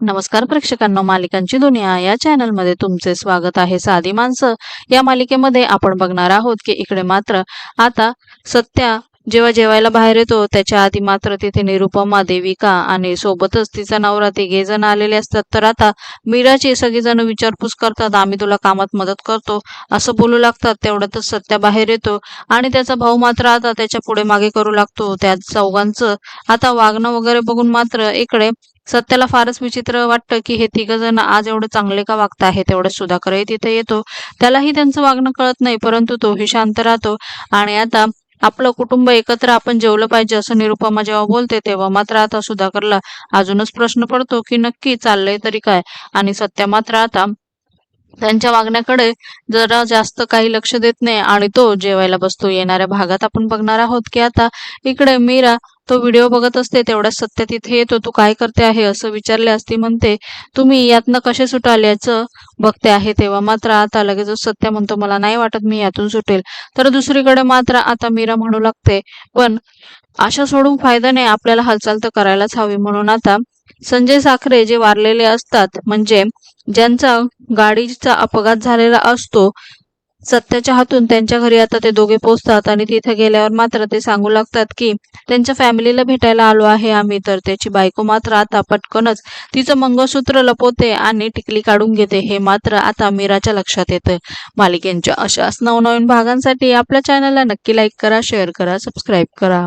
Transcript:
नमस्कार प्रेक्षकांनो मालिकांची दुनिया या चॅनलमध्ये तुमचे स्वागत आहे. साधी माणसं या मालिकेमध्ये आपण बघणार आहोत की इकडे मात्र आता सत्या जेव्हा जेवायला बाहेर येतो त्याच्या आधी मात्र तिथे निरुपमा देविका आणि सोबतच तिचा नवरा तिघे जण आलेले असतात. तर आता मीराची सगळेजण विचारपूस करतात आम्ही तुला कामात मदत करतो. असं बोलू लागतात. तेवढ्यातच सत्या बाहेर येतो आणि त्याचा भाऊ मात्र आता त्याच्या पुढे मागे करू लागतो. त्या चौघांचं आता वागणं वगैरे बघून मात्र इकडे सत्याला फारच विचित्र वाटतं की हे तिघ जण आज एवढे चांगले का वागत आहे तेवढं सुधाकरही तिथे येतो. त्यालाही त्यांचं वागणं कळत नाही परंतु तोही शांत राहतो. आणि आता आपलं कुटुंब एकत्र आपण जेवलं पाहिजे असं निरुपमा जेव्हा बोलते तेव्हा मात्र आता सुधाकरला अजूनच प्रश्न पडतो की नक्की चाललंय तरी काय? आणि सत्या मात्र आता त्यांच्या वागण्याकडे जरा जास्त काही लक्ष देत नाही आणि तो जेवायला बसतो. येणाऱ्या भागात आपण बघणार आहोत की आता इकडे मीरा तो व्हिडिओ बघत असते तेवढ्या सत्य तिथे येतो तू काय करते आहे? असं विचारले असती म्हणते तुम्ही यातनं कसे सुटाल? याचं बघते आहे तेव्हा मात्र आता लगेच सत्य म्हणतो मला नाही वाटत मी यातून सुटेल. तर दुसरीकडे मात्र आता मीरा म्हणू लागते पण आशा सोडून फायदा नाही आपल्याला हालचाल तर करायलाच हवी. म्हणून आता संजय साखरे जे वारलेले असतात म्हणजे ज्यांचा गाडीचा अपघात झालेला असतो सत्याच्या हातून त्यांच्या घरी आता ते दोघे पोचतात आणि तिथे गेल्यावर मात्र ते सांगू लागतात की त्यांच्या फॅमिलीला भेटायला आलो आहे आम्ही तर त्याची बायको मात्र आता पटकनच तिचं मंगळसूत्र लपवते आणि टिकली काढून घेते. हे मात्र आता मीराच्या लक्षात येतं मालिकेंच्या अशाच नवनवीन भागांसाठी आपल्या चॅनलला नक्की लाईक करा शेअर करा सबस्क्राईब करा.